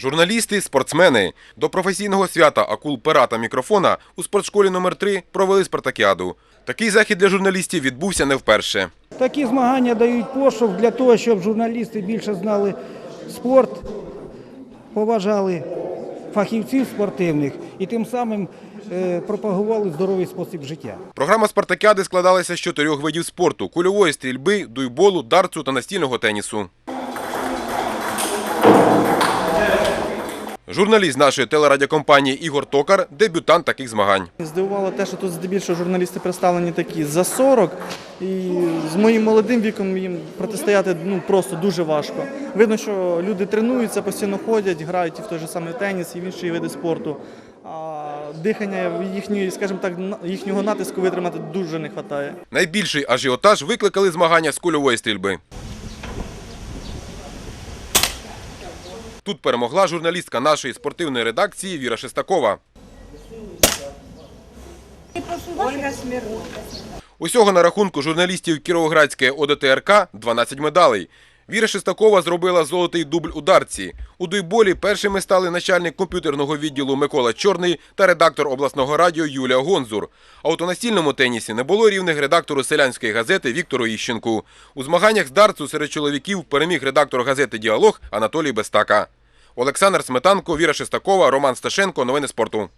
Журналісти, спортсмени до професійного свята акул пера та мікрофона у спортшколі номер 3 провели спартакіаду. Такий захід для журналістів відбувся не вперше. Такі змагання дають поштовх для того, щоб журналісти більше знали спорт, поважали фахівців спортивних і тим самим е, пропагували здоровий спосіб життя. Програма спартакіади складалася з чотирьох видів спорту: кульової стрільби, дуйболу, дартсу та настільного тенісу. Журналіст нашої телерадіокомпанії Ігор Токар дебютант таких змагань. Здивувало те, що тут здебільшого журналісти представлені такі за 40, і з моїм молодим віком їм протистояти ну, просто дуже важко. Видно, що люди тренуються, постійно ходять, грають і в той же самий теніс, і в інші види спорту. А дихання їхньої, скажімо так, їхнього натиску витримати дуже не вистачає. Найбільший ажіотаж викликали змагання з кульової стрільби. Тут перемогла журналістка нашої спортивної редакції Віра Шестакова. Усього на рахунку журналістів Кіровоградської ОДТРК 12 медалей. Віра Шестакова зробила золотий дубль у дарці. У дуйболі першими стали начальник комп'ютерного відділу Микола Чорний та редактор обласного радіо Юлія Гонзур. А от у настільному тенісі не було рівних редактору селянської газети Віктору Іщенку. У змаганнях з дартсу серед чоловіків переміг редактор газети Діалог Анатолій Бестака. Олександр Сметанко, Віра Шестакова, Роман Сташенко. Новини спорту.